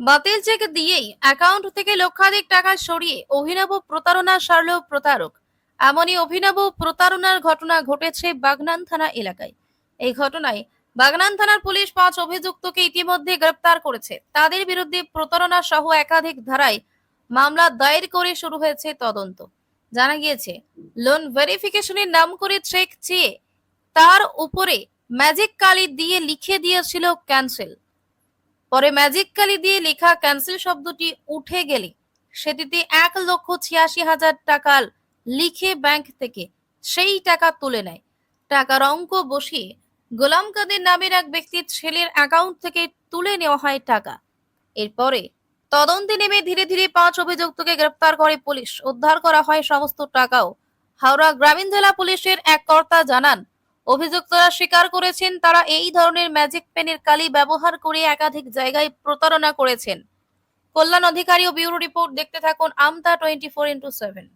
বাতিল চেক দিয়েই অ্যাকাউন্ট থেকে লক্ষাধিক টাকা সরিয়ে অভিনব প্রতারণা সারল প্রতারক। এমনই অভিনব প্রতারণার ঘটনা ঘটেছে বাগনান থানা এলাকায়। এই ঘটনায় বাগনান থানার পুলিশ পাঁচ অভিযুক্তকে ইতিমধ্যে গ্রেপ্তার করেছে। তাদের বিরুদ্ধে প্রতারণা সহ একাধিক ধারায় মামলা দায়ের করে শুরু হয়েছে তদন্ত। জানা গিয়েছে লোন ভেরিফিকেশনের নাম করে চেক চেয়ে তার উপরে ম্যাজিক কালি দিয়ে লিখে দিয়েছিল ক্যান্সেল পরে ম্যাজিক কালি দিয়ে লেখা ক্যান্সেল শব্দটি উঠে গেলে সেটিতে এক লক্ষ ছিয়াশি হাজার টাকা লিখে ব্যাংক থেকে সেই টাকা তুলে নেয়। টাকার অঙ্ক বসিয়ে গোলাম কাদের নামের এক ব্যক্তির ছেলের অ্যাকাউন্ট থেকে তুলে নেওয়া হয় টাকা। এরপরে তদন্তে নেমে ধীরে ধীরে পাঁচ অভিযুক্তকে গ্রেপ্তার করে পুলিশ। উদ্ধার করা হয় সমস্ত টাকাও। হাওড়া গ্রামীণ জেলা পুলিশের এক কর্তা জানান অভিযুক্তরা স্বীকার করেছেন তারা এই ধরনের ম্যাজিক পেনের কালি ব্যবহার করে একাধিক জায়গায় প্রতারণা করেছেন। কল্যাণ অধিকারী ও ব্যুরো রিপোর্ট দেখতে থাকুন Amta twenty four into seven